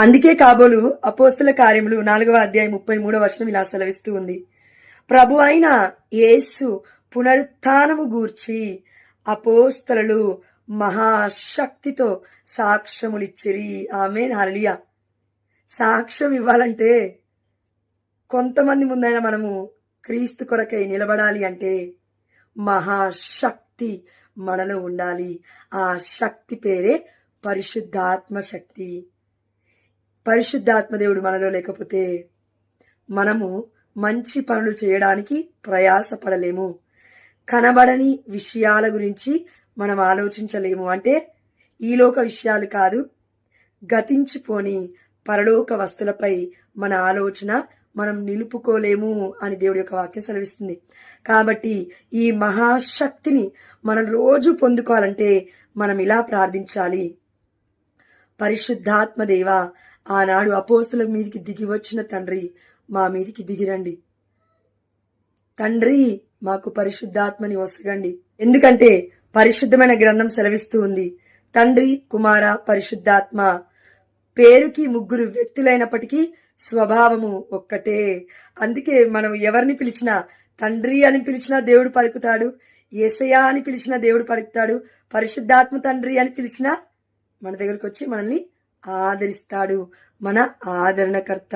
అందుకే కాబోలు అపోస్తుల కార్యములు నాలుగవ అధ్యాయం ముప్పై మూడవ వర్షం ఇలా సెలవిస్తూ ఉంది. ప్రభు అయిన యేసు పునరుత్నము గూర్చి అపోస్తలు మహాశక్తితో సాక్ష్యములిచ్చిరి. ఆమె నాలియా సాక్ష్యం ఇవ్వాలంటే కొంతమంది ముందైనా మనము క్రీస్తు కొరకై నిలబడాలి అంటే మహాశక్తి మనలో ఉండాలి. ఆ శక్తి పేరే పరిశుద్ధాత్మ శక్తి. పరిశుద్ధాత్మదేవుడు మనలో లేకపోతే మనము మంచి పనులు చేయడానికి ప్రయాసపడలేము. కనబడని విషయాల గురించి మనం ఆలోచించలేము. అంటే ఈలోక విషయాలు కాదు గతించిపోని పరలోక వస్తువులపై మన ఆలోచన మనం నిలుపుకోలేము అని దేవుడి యొక్క వాక్యం సెలవిస్తుంది. కాబట్టి ఈ మహాశక్తిని మనం రోజు పొందుకోవాలంటే మనం ఇలా ప్రార్థించాలి. పరిశుద్ధాత్మ దేవ ఆనాడు అపోస్తుల మీదికి దిగి వచ్చిన తండ్రి మా మీదికి దిగిరండి. తండ్రి మాకు పరిశుద్ధాత్మని వసగండి ఎందుకంటే పరిశుద్ధమైన గ్రంథం సెలవిస్తూ ఉంది. తండ్రి కుమార పరిశుద్ధాత్మ పేరుకి ముగ్గురు వ్యక్తులైనప్పటికీ స్వభావము ఒక్కటే. అందుకే మనం ఎవరిని పిలిచినా తండ్రి అని పిలిచినా దేవుడు పలుకుతాడు ఏసయా అని పిలిచినా దేవుడు పలుకుతాడు పరిశుద్ధాత్మ తండ్రి అని పిలిచినా మన దగ్గరకు వచ్చి మనల్ని ఆదరిస్తాడు. మన ఆదరణకర్త